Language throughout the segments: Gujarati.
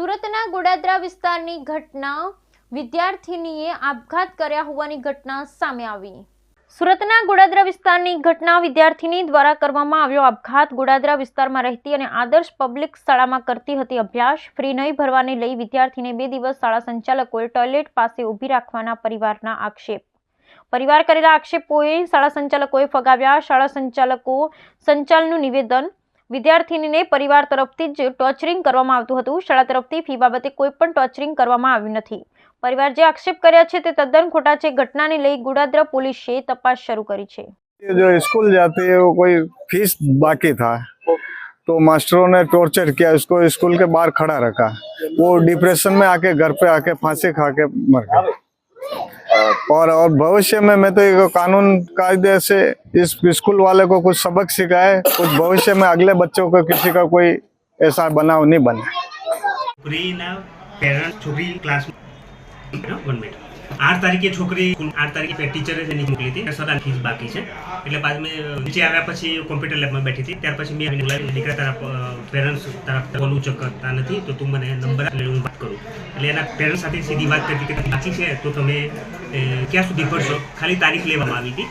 સુરતના ગોડાદરા વિસ્તારની ઘટના વિદ્યાર્થીનીએ આપઘાત કર્યા હોવાની ઘટના સામે આવી. સુરતના ગોડાદરા વિસ્તારની ઘટના વિદ્યાર્થીની દ્વારા કરવામાં આવ્યો આપઘાત. ગોડાદરા વિસ્તારમાં રહેતી અને આદર્શ પબ્લિક શાળામાં કરતી હતી અભ્યાસ. ફ્રી નહીં ભરવાને લઈ વિદ્યાર્થીને બે દિવસ શાળા સંચાલકોએ ટોયલેટ પાસે ઊભી રાખવાના પરિવારના આક્ષેપ. પરિવાર કરેલા આક્ષેપોએ શાળા સંચાલકોએ ફગાવ્યા. શાળા સંચાલકો સંચાલનું નિવેદન વિદ્યાર્થીનીને પરિવાર તરફથી જ ટોર્ચરિંગ કરવામાં આવતું હતું શાળા તરફથી ફી બાબતે કોઈ પણ ટોર્ચરિંગ કરવામાં આવ્યું નથી પરિવાર જે આક્ષેપ કર્યા છે તે તદ્દન ખોટા છે ઘટનાને લઈ ગુડાદરા પોલીસે તપાસ શરૂ કરી છે ये जो स्कूल जाती है वो कोई फीस बाकी था तो मास्टरों ने टॉर्चर किया उसको स्कूल के बाहर खड़ा रखा वो डिप्रेशन में आके घर पे आके फांसी खा के मर गया और और भविष्य में मैं तो एक कानून कायदे से इस स्कूल वाले को कुछ सबक सिखाए, कुछ भविष्य में अगले बच्चों को किसी का कोई ऐसा बनाव नहीं बने। पेरेंट्स क्लास આઠ તારીખે છોકરી આઠ તારીખે ટીચરે એની મોકલી હતી. સદા ફીસ બાકી છે. એટલે બાદ મેં નીચે આવ્યા પછી કોમ્પ્યુટર લેબમાં બેઠી હતી. ત્યાર પછી મેં બોલાવી દીકરા તારા પેરેન્ટ્સ તરફ ફોન ઉચકતા નથી, તો તું મને નંબર હું વાત કરું. એટલે એના પેરેન્ટ્સ સાથે સીધી વાત કરી કે બાકી છે, તો તમે ક્યાં સુધી ભરશો? ખાલી તારીખ લેવામાં આવી હતી.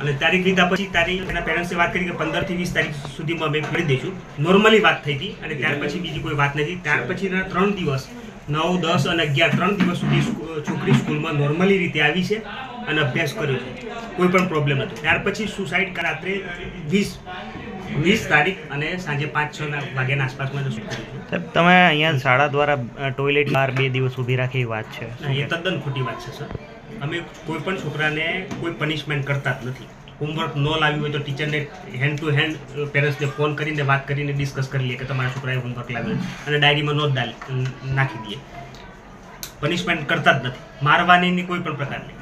અને તારીખ લીધા પછી તારીખ એના પેરેન્ટ્સે વાત કરી કે પંદરથી વીસ તારીખ સુધીમાં અમે ફરી દઈશું. નોર્મલી વાત થઈ હતી. અને ત્યાર પછી બીજી કોઈ વાત નથી. ત્યાર પછીના ત્રણ દિવસ નવ દસ અને અગિયાર ત્રણ દિવસ સુધી છોકરી સ્કૂલમાં નોર્મલી રીતે આવી છે અને અભ્યાસ કર્યો છે. કોઈ પણ પ્રોબ્લેમ નથી. ત્યાર પછી સુસાઇડ રાત્રે વીસ વીસ તારીખ અને સાંજે પાંચ છ વાગ્યાના આસપાસમાં સાહેબ તમે અહીંયા શાળા દ્વારા ટોયલેટ બહાર બે દિવસ ઊભી રાખી એ વાત છે? એ તદ્દન ખોટી વાત છે સર. અમે કોઈ પણ છોકરાને કોઈ પનિશમેન્ટ કરતા જ નથી. હોમવર્ક ન લાવ્યું હોય તો ટીચરને હેન્ડ ટુ હેન્ડ પેરેન્ટ્સને ફોન કરીને વાત કરીને ડિસ્કસ કરી લઈએ કે તમારા છોકરાએ હોમવર્ક લાવ્યું. અને ડાયરીમાં નોંધ નાખી દઈએ. પનિશમેન્ટ કરતા જ નથી. મારવાની કોઈ પણ પ્રકારની